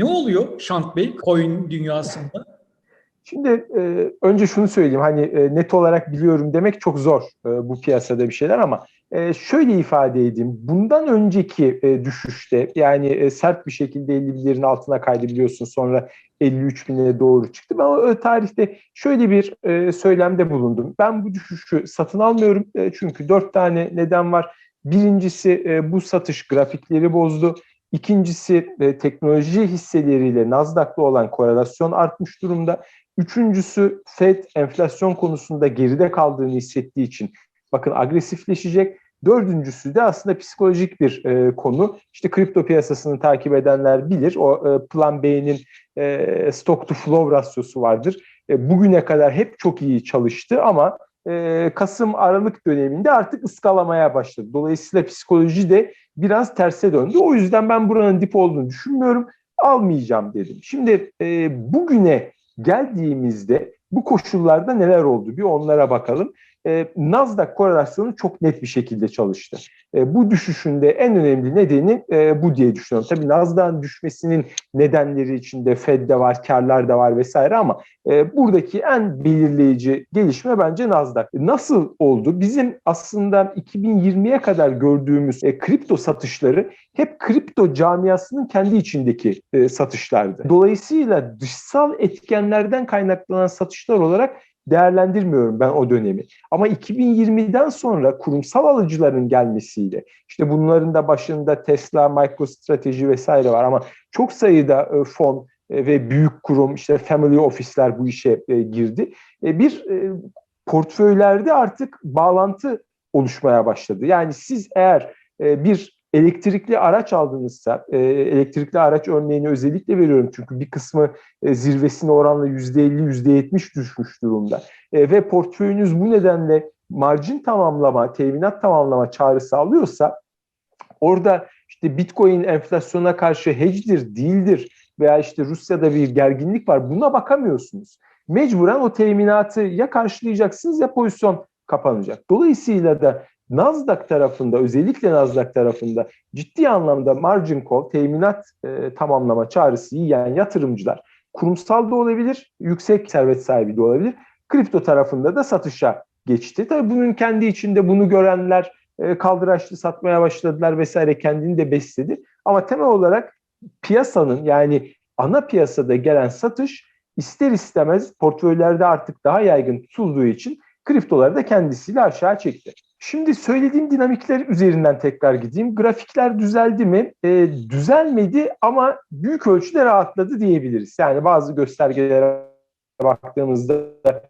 Ne oluyor Şant Bey coin dünyasında? Şimdi e, önce şunu söyleyeyim hani e, net olarak biliyorum demek çok zor e, bu piyasada bir şeyler ama e, şöyle ifade edeyim. Bundan önceki e, düşüşte yani e, sert bir şekilde 50 binlerin altına kaydı biliyorsun sonra 53 bine doğru çıktı. Ben o tarihte şöyle bir e, söylemde bulundum. Ben bu düşüşü satın almıyorum e, çünkü dört tane neden var. Birincisi e, bu satış grafikleri bozdu. İkincisi e, teknoloji hisseleriyle Nasdaq'la olan korelasyon artmış durumda. Üçüncüsü Fed enflasyon konusunda geride kaldığını hissettiği için bakın agresifleşecek. Dördüncüsü de aslında psikolojik bir e, konu. İşte kripto piyasasını takip edenler bilir. O e, Plan B'nin e, stock to flow rasyosu vardır. E, bugüne kadar hep çok iyi çalıştı ama e, Kasım-Aralık döneminde artık ıskalamaya başladı. Dolayısıyla psikoloji de biraz terse döndü. O yüzden ben buranın dip olduğunu düşünmüyorum. Almayacağım dedim. Şimdi e, bugüne geldiğimizde bu koşullarda neler oldu bir onlara bakalım. E, Nasdaq korelasyonu çok net bir şekilde çalıştı. E, bu düşüşünde en önemli nedeni e, bu diye düşünüyorum. Tabii Nasdaq'ın düşmesinin nedenleri içinde Fed de var, karlar da var vesaire ama e, buradaki en belirleyici gelişme bence Nasdaq. Nasıl oldu? Bizim aslında 2020'ye kadar gördüğümüz e, kripto satışları hep kripto camiasının kendi içindeki e, satışlardı. Dolayısıyla dışsal etkenlerden kaynaklanan satışlar olarak değerlendirmiyorum ben o dönemi. Ama 2020'den sonra kurumsal alıcıların gelmesiyle işte bunların da başında Tesla, MicroStrateji vesaire var ama çok sayıda e, fon e, ve büyük kurum işte family ofisler bu işe e, girdi. Bir portföylerde artık bağlantı oluşmaya başladı. Yani siz eğer bir elektrikli araç aldınızsa, e, elektrikli araç örneğini özellikle veriyorum çünkü bir kısmı e, zirvesine oranla %50, %70 düşmüş durumda. E, ve portföyünüz bu nedenle marjin tamamlama, teminat tamamlama çağrısı alıyorsa orada işte Bitcoin enflasyona karşı hedge'dir, değildir veya işte Rusya'da bir gerginlik var buna bakamıyorsunuz. Mecburen o teminatı ya karşılayacaksınız ya pozisyon kapanacak. Dolayısıyla da Nasdaq tarafında özellikle Nasdaq tarafında ciddi anlamda margin call, teminat e, tamamlama çağrısı yiyen yatırımcılar kurumsal da olabilir, yüksek servet sahibi de olabilir. Kripto tarafında da satışa geçti. Tabii bunun kendi içinde bunu görenler e, kaldıraçlı satmaya başladılar vesaire kendini de besledi. Ama temel olarak piyasanın yani ana piyasada gelen satış ister istemez portföylerde artık daha yaygın tutulduğu için kriptoları da kendisiyle aşağı çekti. Şimdi söylediğim dinamikler üzerinden tekrar gideyim. Grafikler düzeldi mi? E, düzelmedi ama büyük ölçüde rahatladı diyebiliriz. Yani bazı göstergelere baktığımızda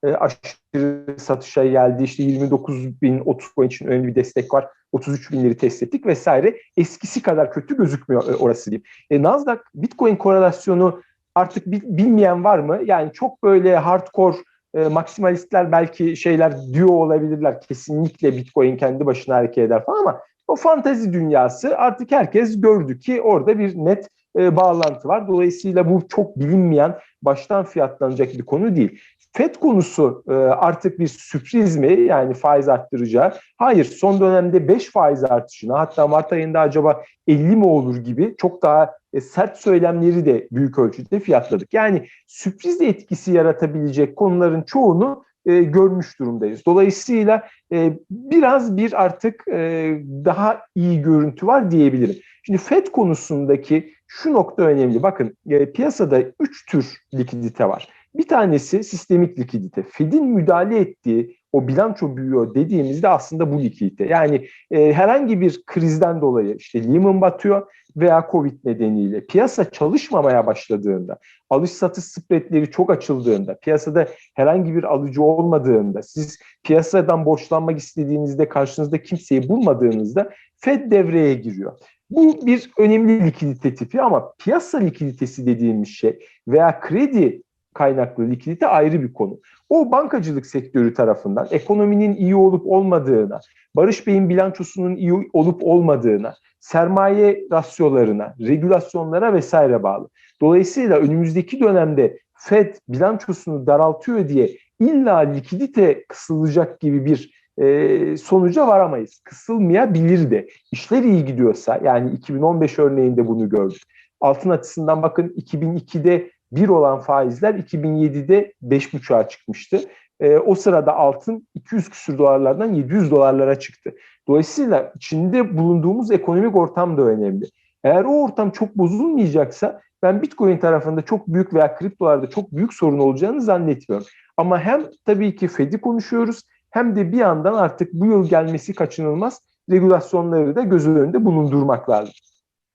e, aşırı satışa geldi. İşte 29 bin 30 coin için önemli bir destek var. 33 binleri test ettik vesaire. Eskisi kadar kötü gözükmüyor e, orası diyeyim. E, Nasdaq Bitcoin korelasyonu artık bilmeyen var mı? Yani çok böyle hardcore e, maksimalistler belki şeyler diyor olabilirler. Kesinlikle Bitcoin kendi başına hareket eder falan ama o fantazi dünyası artık herkes gördü ki orada bir net e, bağlantı var. Dolayısıyla bu çok bilinmeyen, baştan fiyatlanacak bir konu değil. FED konusu e, artık bir sürpriz mi? Yani faiz arttıracağı. Hayır son dönemde 5 faiz artışına hatta Mart ayında acaba 50 mi olur gibi çok daha e, sert söylemleri de büyük ölçüde fiyatladık. Yani sürpriz etkisi yaratabilecek konuların çoğunu e, görmüş durumdayız. Dolayısıyla e, biraz bir artık e, daha iyi görüntü var diyebilirim. Şimdi FED konusundaki şu nokta önemli. Bakın e, piyasada üç tür likidite var. Bir tanesi sistemik likidite. Fed'in müdahale ettiği o bilanço büyüyor dediğimizde aslında bu likidite. Yani e, herhangi bir krizden dolayı işte Lehman batıyor veya Covid nedeniyle piyasa çalışmamaya başladığında, alış satış spreadleri çok açıldığında, piyasada herhangi bir alıcı olmadığında, siz piyasadan borçlanmak istediğinizde karşınızda kimseyi bulmadığınızda Fed devreye giriyor. Bu bir önemli likidite tipi ama piyasa likiditesi dediğimiz şey veya kredi kaynaklı likidite ayrı bir konu. O bankacılık sektörü tarafından ekonominin iyi olup olmadığına, Barış Bey'in bilançosunun iyi olup olmadığına, sermaye rasyolarına, regülasyonlara vesaire bağlı. Dolayısıyla önümüzdeki dönemde Fed bilançosunu daraltıyor diye illa likidite kısılacak gibi bir e, sonuca varamayız. Kısılmayabilir de. İşler iyi gidiyorsa yani 2015 örneğinde bunu gördük. altın açısından bakın 2002'de 1 olan faizler 2007'de 5,5'a çıkmıştı. E, o sırada altın 200 küsür dolarlardan 700 dolarlara çıktı. Dolayısıyla içinde bulunduğumuz ekonomik ortam da önemli. Eğer o ortam çok bozulmayacaksa ben Bitcoin tarafında çok büyük veya kriptolarda çok büyük sorun olacağını zannetmiyorum. Ama hem tabii ki Fed'i konuşuyoruz hem de bir yandan artık bu yıl gelmesi kaçınılmaz regülasyonları da göz önünde bulundurmak lazım.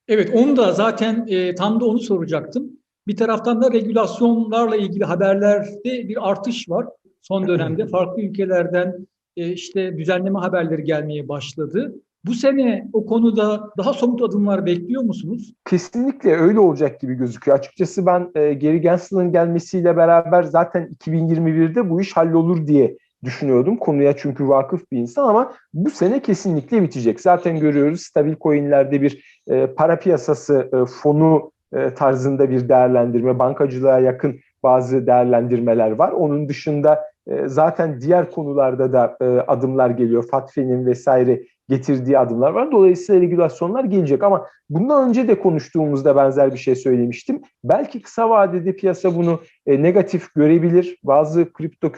Evet onu da zaten e, tam da onu soracaktım. Bir taraftan da regülasyonlarla ilgili haberlerde bir artış var. Son dönemde farklı ülkelerden e, işte düzenleme haberleri gelmeye başladı. Bu sene o konuda daha somut adımlar bekliyor musunuz? Kesinlikle öyle olacak gibi gözüküyor. Açıkçası ben e, Gary Gensler'ın gelmesiyle beraber zaten 2021'de bu iş hallolur diye düşünüyordum. Konuya çünkü vakıf bir insan ama bu sene kesinlikle bitecek. Zaten görüyoruz stabil coinlerde bir e, para piyasası e, fonu e, tarzında bir değerlendirme, bankacılığa yakın bazı değerlendirmeler var. Onun dışında e, zaten diğer konularda da e, adımlar geliyor. FATF'nin vesaire getirdiği adımlar var. Dolayısıyla regülasyonlar gelecek ama bundan önce de konuştuğumuzda benzer bir şey söylemiştim. Belki kısa vadede piyasa bunu negatif görebilir. Bazı kripto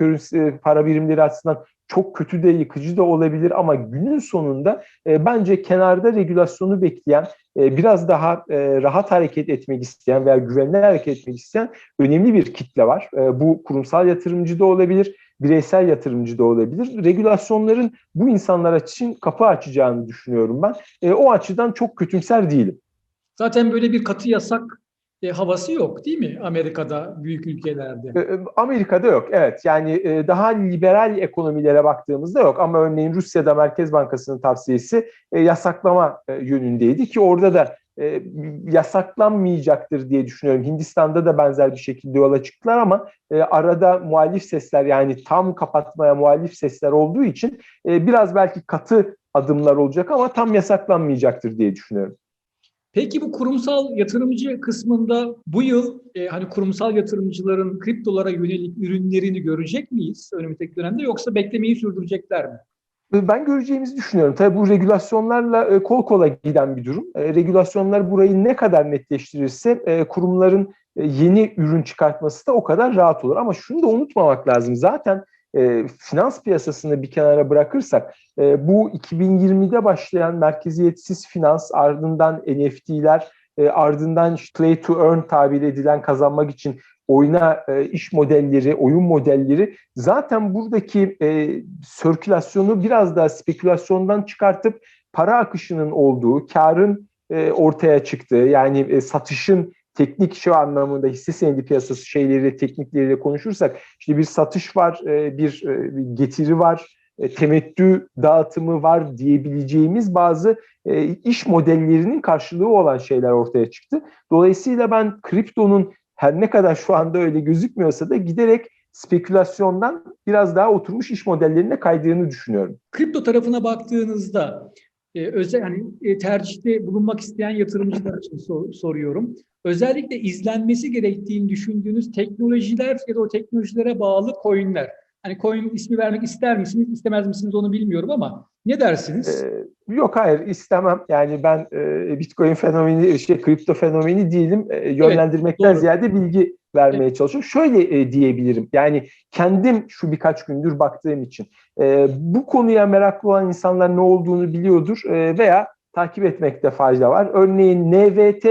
para birimleri açısından çok kötü de yıkıcı da olabilir ama günün sonunda e, bence kenarda regülasyonu bekleyen, e, biraz daha e, rahat hareket etmek isteyen veya güvenli hareket etmek isteyen önemli bir kitle var. E, bu kurumsal yatırımcı da olabilir, bireysel yatırımcı da olabilir. Regülasyonların bu insanlar için kapı açacağını düşünüyorum ben. E, o açıdan çok kötümser değilim. Zaten böyle bir katı yasak e, havası yok değil mi Amerika'da, büyük ülkelerde? E, e, Amerika'da yok, evet. Yani e, daha liberal ekonomilere baktığımızda yok. Ama örneğin Rusya'da Merkez Bankası'nın tavsiyesi e, yasaklama yönündeydi ki orada da e, yasaklanmayacaktır diye düşünüyorum. Hindistan'da da benzer bir şekilde yola çıktılar ama e, arada muhalif sesler yani tam kapatmaya muhalif sesler olduğu için e, biraz belki katı adımlar olacak ama tam yasaklanmayacaktır diye düşünüyorum. Peki bu kurumsal yatırımcı kısmında bu yıl e, hani kurumsal yatırımcıların kriptolara yönelik ürünlerini görecek miyiz önümüzdeki dönemde yoksa beklemeyi sürdürecekler mi? Ben göreceğimizi düşünüyorum. Tabii bu regülasyonlarla e, kol kola giden bir durum. E, regülasyonlar burayı ne kadar netleştirirse e, kurumların yeni ürün çıkartması da o kadar rahat olur. Ama şunu da unutmamak lazım. Zaten finans piyasasını bir kenara bırakırsak bu 2020'de başlayan merkeziyetsiz finans ardından NFT'ler ardından play to earn tabir edilen kazanmak için oyuna e, iş modelleri, oyun modelleri zaten buradaki e, sirkülasyonu biraz daha spekülasyondan çıkartıp para akışının olduğu, karın e, ortaya çıktığı yani e, satışın teknik şu anlamında hisse senedi piyasası şeyleri, teknikleriyle konuşursak işte bir satış var, e, bir, e, bir getiri var, e, temettü dağıtımı var diyebileceğimiz bazı iş modellerinin karşılığı olan şeyler ortaya çıktı. Dolayısıyla ben kriptonun her ne kadar şu anda öyle gözükmüyorsa da giderek spekülasyondan biraz daha oturmuş iş modellerine kaydığını düşünüyorum. Kripto tarafına baktığınızda e, özel hani e, tercihte bulunmak isteyen yatırımcılar için sor, soruyorum. Özellikle izlenmesi gerektiğini düşündüğünüz teknolojiler ya da o teknolojilere bağlı coinler. Hani coin ismi vermek ister misiniz, istemez misiniz onu bilmiyorum ama ne dersiniz? Ee, yok hayır istemem. Yani ben e, Bitcoin fenomeni, şey kripto fenomeni değilim. E, yönlendirmekten evet, ziyade bilgi vermeye evet. çalışıyorum. Şöyle e, diyebilirim. Yani kendim şu birkaç gündür baktığım için e, bu konuya meraklı olan insanlar ne olduğunu biliyordur e, veya takip etmekte fayda var. Örneğin NVT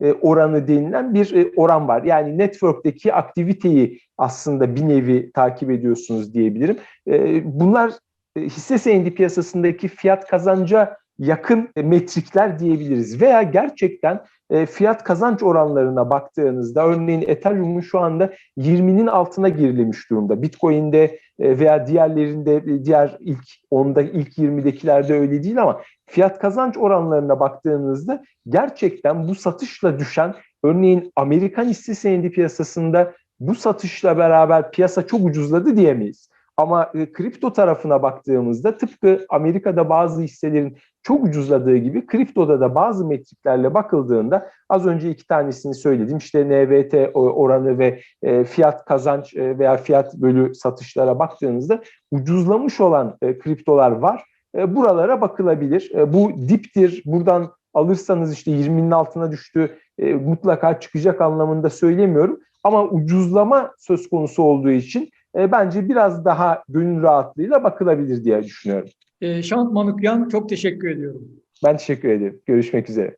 e, oranı denilen bir e, oran var. Yani network'teki aktiviteyi aslında bir nevi takip ediyorsunuz diyebilirim. E, bunlar hisse senedi piyasasındaki fiyat kazanca yakın metrikler diyebiliriz. Veya gerçekten fiyat kazanç oranlarına baktığınızda örneğin Ethereum'un şu anda 20'nin altına gerilemiş durumda. Bitcoin'de veya diğerlerinde diğer ilk 10'da ilk 20'dekilerde öyle değil ama fiyat kazanç oranlarına baktığınızda gerçekten bu satışla düşen örneğin Amerikan hisse senedi piyasasında bu satışla beraber piyasa çok ucuzladı diyemeyiz. Ama e, kripto tarafına baktığımızda tıpkı Amerika'da bazı hisselerin çok ucuzladığı gibi kriptoda da bazı metriklerle bakıldığında az önce iki tanesini söyledim. İşte NVT oranı ve e, fiyat kazanç e, veya fiyat bölü satışlara baktığınızda ucuzlamış olan e, kriptolar var. E, buralara bakılabilir. E, bu diptir, buradan alırsanız işte 20'nin altına düştü e, mutlaka çıkacak anlamında söylemiyorum. Ama ucuzlama söz konusu olduğu için e, bence biraz daha gönül rahatlığıyla bakılabilir diye düşünüyorum. E, Şant Manukyan çok teşekkür ediyorum. Ben teşekkür ederim. Görüşmek üzere.